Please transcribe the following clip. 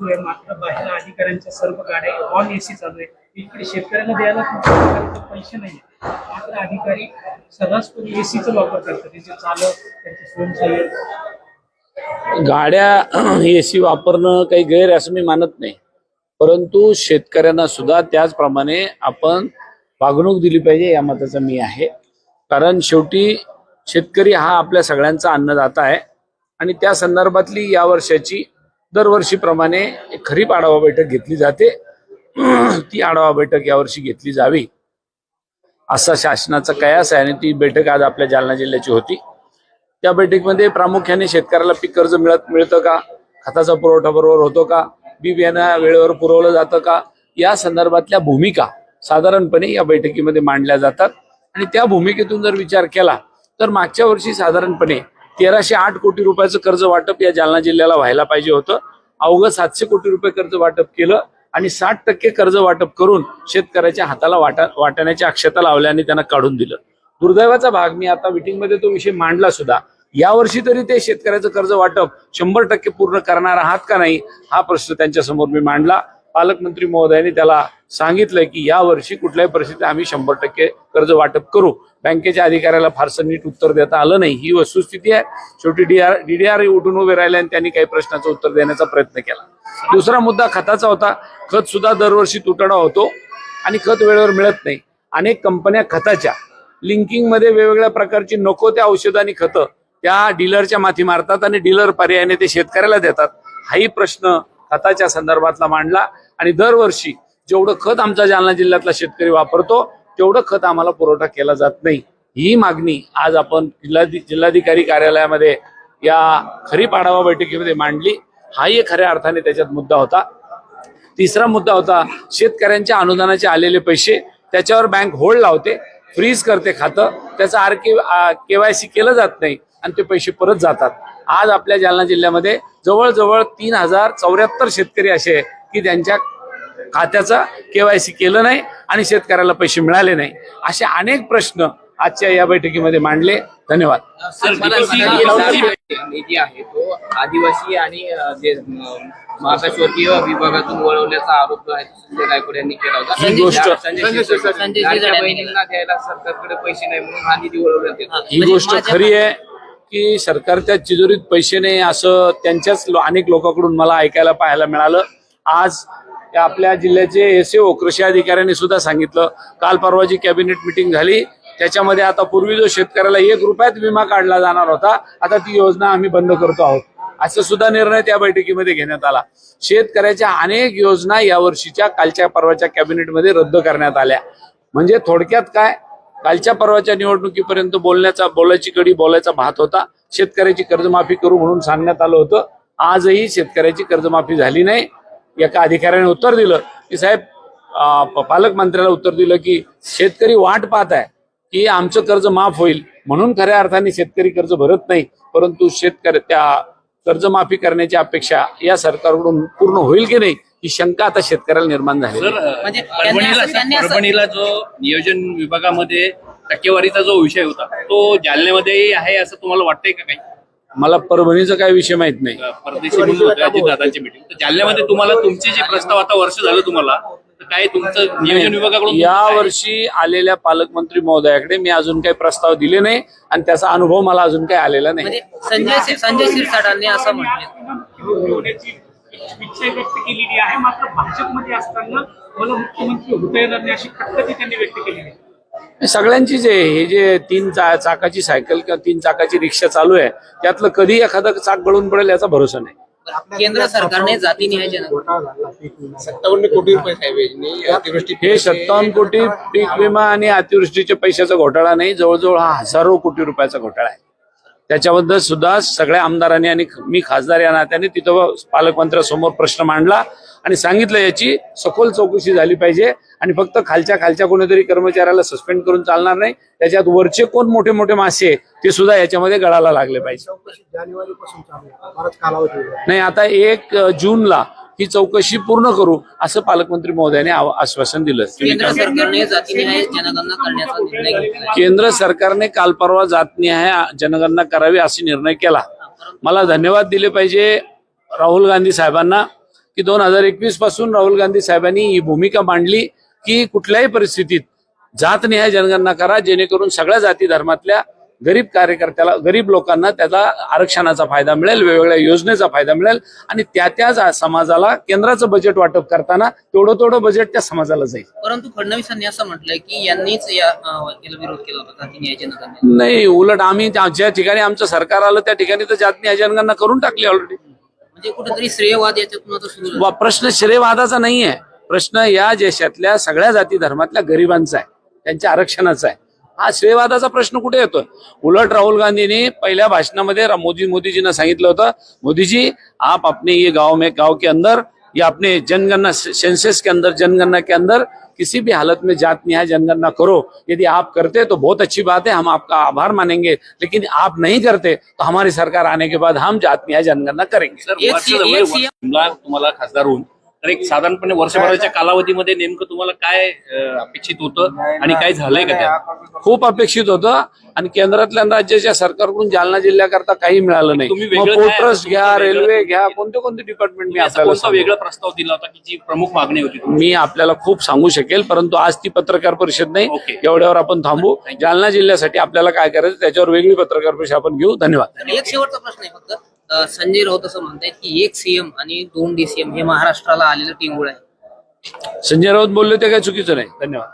आहे. मात्र बाहेर अधिकाऱ्यांच्या सर्व गाड्या ऑन एसी चालू आहे इकडे शेतकऱ्यांना द्यायला पैसे नाही मात्र अधिकारी सर्रासपणे एसीचा वापर करतात. त्याचे चालक त्यांचे स्वयंसेवक. गाड्या एसी वापरणं काही गैर असं मी मानत नाही. परंतु शेतकऱ्यांना सुद्धा त्याचप्रमाणे आपण वागणूक दिली पाहिजे या मताचा मी आहे. कारण शेवटी शेतकरी हा आपल्या सगळ्यांचा अन्नदाता आहे. आणि त्या संदर्भातली या वर्षाची दरवर्षीप्रमाणे एक खरीप आढावा बैठक घेतली जाते. ती आढावा बैठक यावर्षी घेतली जावी असा शासनाचा कयास आहे आणि ती बैठक आज आपल्या जालना जिल्ह्याची होती. त्या बैठकीमध्ये प्रामुख्याने शेतकऱ्याला पीक कर्ज मिळत मिळतं का? खताचा पुरवठा बरोबर होतो का? बी बियाणं वेळेवर पुरवलं जातं का? या संदर्भातल्या भूमिका साधारणपणे या बैठकीमध्ये मांडल्या जातात. आणि त्या भूमिकेतून जर विचार केला तर मागच्या वर्षी साधारणपणे तेराशे आठ कोटी रुपयाचं कर्ज वाटप या जालना जिल्ह्याला व्हायला पाहिजे होतं. अवघं सातशे कोटी रुपये कर्ज वाटप केलं आणि साठ टक्के कर्ज वाटप करून शेतकऱ्याच्या हाताला वाटा वाटण्याच्या अक्षता लावल्या आणि त्यांना काढून दिलं. दुर्दैवाचा भाग मी आता मिटिंगमध्ये तो विषय मांडला सुद्धा. यावर्षी तरी ते शेतकऱ्याचं कर्ज वाटप शंभर टक्के पूर्ण करणार आहात का नाही हा प्रश्न त्यांच्यासमोर मी मांडला. पालकमंत्री महोदयांनी त्याला सांगितलंय की या वर्षी कुठल्याही परिस्थितीत आम्ही शंभर टक्के कर्ज वाटप करू. बँकेच्या अधिकाऱ्याला फारसं नीट उत्तर देता आलं नाही. ही वस्तुस्थिती आहे. शेवटी डीआर डीडीआर उठून उभे राहिले आणि त्यांनी काही प्रश्नाचं उत्तर देण्याचा प्रयत्न केला. दुसरा मुद्दा खताचा होता. खत सुद्धा दरवर्षी तुटडा होतो आणि खत वेळेवर मिळत नाही. अनेक कंपन्या खताच्या लिंकिंगमध्ये वेगवेगळ्या प्रकारची नको त्या औषधं आणि खतं त्या डीलरच्या माथी मारतात आणि डीलर पर्यायाने ते शेतकऱ्याला देतात. हाही प्रश्न खताच्या संदर्भातला मांडला आणि दरवर्षी जेवढं खत आमचा जालना जिल्ह्यातला शेतकरी वापरतो तेवढं खत आम्हाला पुरवठा केला जात नाही. ही मागणी आज आपण जिल्हाधि जिल्हाधिकारी कार्यालयामध्ये या खरीप आढावा बैठकीमध्ये मांडली. हाही खऱ्या अर्थाने त्याच्यात मुद्दा होता. तिसरा मुद्दा होता शेतकऱ्यांच्या अनुदानाचे आलेले पैसे त्याच्यावर बँक होल्ड लावते फ्रीज करते खातं त्याचं आर के केवायसी केलं जात नाही आणि ते पैसे परत जातात. आज आपल्या जालना जिल्ह्यामध्ये जवळजवळ तीन हजार चौऱ्याहत्तर शेतकरी असे आहे की त्यांच्या खात्याचा केवायसी केलं नाही आणि शेतकऱ्याला पैसे मिळाले नाही. असे अनेक प्रश्न आजच्या या बैठकीमध्ये मांडले. धन्यवाद. निधी आहे. तो आदिवासी आणि मागासवर्गीय विभागातून वळवल्याचा आरोप संजय गायकवाड यांनी केला होता. ही गोष्ट- द्यायला सरकारकडे पैसे नाही म्हणून हा निधी वळवण्यात ही म्हणजे गोष्ट माझ्या- खरी आहे. की सरकारच्या तिजोरीत पैसे नाही असं त्यांच्याच अनेक लोकांकडून मला ऐकायला पाहायला मिळालं. आज आपल्या जिल्ह्याचे एस ओ कृषी अधिकाऱ्यांनी सुद्धा सांगितलं. काल परवाची कॅबिनेट मिटिंग झाली त्याच्यामध्ये आता पूर्वी जो शेतकऱ्याला एक रुपयात विमा काढला जाणार होता आता ती योजना आम्ही बंद करतो आहोत. असं सुद्धा निर्णय त्या बैठकीमध्ये घेण्यात आला. शेतकऱ्याच्या अनेक योजना यावर्षीच्या कालच्या परवाच्या कॅबिनेटमध्ये रद्द करण्यात आल्या. म्हणजे थोडक्यात काय? कालच्या परवाच्या निवडणुकीपर्यंत बोलण्याचा बोलायची कडी बोलायचा भात होता. शेतकऱ्याची कर्जमाफी करू म्हणून सांगण्यात आलं होतं. आजही शेतकऱ्याची कर्जमाफी झाली नाही. एका अधिकाऱ्याने उत्तर दिलं की साहेब पालकमंत्र्याला उत्तर दिलं की शेतकरी वाट पाहत आहे की आमचं कर्ज माफ होईल. म्हणून खऱ्या अर्थाने शेतकरी कर्ज भरत नाही. परंतु शेतकरी त्या कर्जमाफी करण्याची अपेक्षा या सरकारकडून पूर्ण होईल की नाही ही शंका आता शेतकऱ्याला निर्माण झाली सर म्हणजे त्यांनी परभणीला असं- त्यांनी असं- परभणीला जो नियोजन विभागामध्ये टक्केवारीचा जो विषय होता तो जालन्यामध्येही आहे असं तुम्हाला वाटतंय का काही? मला परभणीचा काय विषय माहीत नाही. परदेशी म्हणून होते अजितदादांची मिटिंग तर जालन्यामध्ये तुम्हाला तुमचे जे प्रस्ताव आता वर्ष झालं तुम्हाला तर काय तुमचं नियोजन विभागाकडून या काय? वर्षी आलेल्या पालकमंत्री महोदयाकडे मी अजून काही प्रस्ताव दिले नाही आणि त्याचा अनुभव मला अजून काही आलेला नाही. म्हणजे संजय शिर- संजय शिरसाटांनी असं म्हटलं. होण्याची इच्छा व्यक्त केलेली आहे. मात्र भाजपमध्ये असताना मला मुख्यमंत्री होता येणार नाही अशी खटकती त्यांनी व्यक्त केलेली आहे. सगळ्यांचीच आहे हे जे तीन चा- चाकाची सायकल किंवा तीन चाकाची रिक्षा चालू आहे त्यातलं कधी एखादं चाक गळून पडेल याचा भरोसा नाही. केंद्र सरकारने जन सत्तावन्न कोटी रुपये हे सत्तावन्न कोटी पीक विमा आणि अतिवृष्टीच्या पैशाचा घोटाळा नाही. जवळजवळ हा हजारो कोटी रुपयाचा घोटाळा आहे. त्याच्याबद्दल सुद्धा सगळ्या आमदारांनी आणि मी खासदार या नात्याने तिथं पालकमंत्र्यासमोर प्रश्न मांडला आणि सांगितलं याची सखोल चौकशी झाली पाहिजे आणि फक्त खालच्या खालच्या कोणीतरी कर्मचाऱ्याला सस्पेंड करून चालणार नाही. त्याच्यात वरचे कोण मोठे मोठे मासे ते सुद्धा याच्यामध्ये गळाला लागले पाहिजे. नाही आता एक जूनला ही चौकशी पूर्ण करू असं पालकमंत्री महोदयाने आश्वासन दिलं. केंद्र सरकारने जातीनिहाय जनगणना करण्याचा निर्णय घेतला केंद्र सरकारने काल परवा जातनिहाय जनगणना करावी असे निर्णय केला. मला धन्यवाद दिले पाहिजे राहुल गांधी साहेबांना की दोन हजार एकवीसपासून राहुल गांधी साहेबांनी ही भूमिका मांडली की कुठल्याही परिस्थितीत जातनिहाय जनगणना करा जेणेकरून सगळ्या जाती धर्मातल्या गरीब कार्यकर्त्याला गरीब लोकांना त्याचा आरक्षणाचा फायदा मिळेल वेगवेगळ्या योजनेचा फायदा मिळेल आणि त्या त्या समाजाला केंद्राचं बजेट वाटप करताना तेवढं तेवढं बजेट त्या समाजाला जाईल. परंतु फडणवीसांनी असं म्हटलंय की यांनीच या विरोध केला होता नाही उलट आम्ही ज्या ठिकाणी आमचं सरकार आलं त्या ठिकाणी तर जातनिहाय जनगणना करून टाकली ऑलरेडी म्हणजे कुठेतरी श्रेयवाद याच्यातून प्रश्न श्रेयवादाचा नाही आहे प्रश्न या देशातल्या सगळ्या जाती धर्मातल्या गरिबांचा आहे. त्यांच्या आरक्षणाचा आहे. हा श्रेयवादाचा प्रश्न कुठे येतोय? उलट राहुल गांधीने पहिल्या भाषणामध्ये मोदी मोदीजींना सांगितलं होतं मोदीजी आप अपने ये गाँव में गाँव के अंदर या अपने जनगणना सेंसेस के अंदर जनगणना के अंदर किसी भी हालत में जात न्याय जनगणना करो। यदि आप करते तो बहुत अच्छी बात है हम आपका आभार मानेंगे लेकिन आप नहीं करते तो हमारी सरकार आने के बाद हम जात न्याय जनगणना करेंगे। सर एक वर्ष सी- एक सी- तुम्हाला तुम्हाला खासदार होऊन तर एक साधारणपणे वर्षभराच्या कालावधीमध्ये नेमकं तुम्हाला काय अं, अपेक्षित होतं आणि काय झालंय का त्यात? खूप अपेक्षित होतं आणि केंद्रातल्या आणि राज्याच्या सरकारकडून जालना जिल्ह्याकरता काही मिळालं नाही. तुम्ही मग काय- पोर्टर्स घ्या वेगळं- रेल्वे घ्या कोणते कोणते डिपार्टमेंट मी तुम्ही असा आपल्याला कोणता सांगू? वेगळा प्रस्ताव दिला होता की जी प्रमुख मागणी होती तुमची? मी आपल्याला खूप सांगू शकेल परंतु आज ती पत्रकार परिषद नाही. ओके. एवढ्यावर आपण थांबू. जालना जिल्ह्यासाठी आपल्याला काय करायचं त्याच्यावर वेगळी पत्रकार परिषद आपण घेऊ. धन्यवाद. एक शेवटचा प्रश्न आहे फक्त. संजय राऊत असं म्हणतायत की एक सीएम आणि दोन डीसीएम हे महाराष्ट्राला आलेलं टिंगूळ आहे. संजय राऊत बोलले ते काही चुकीचं नाही. धन्यवाद.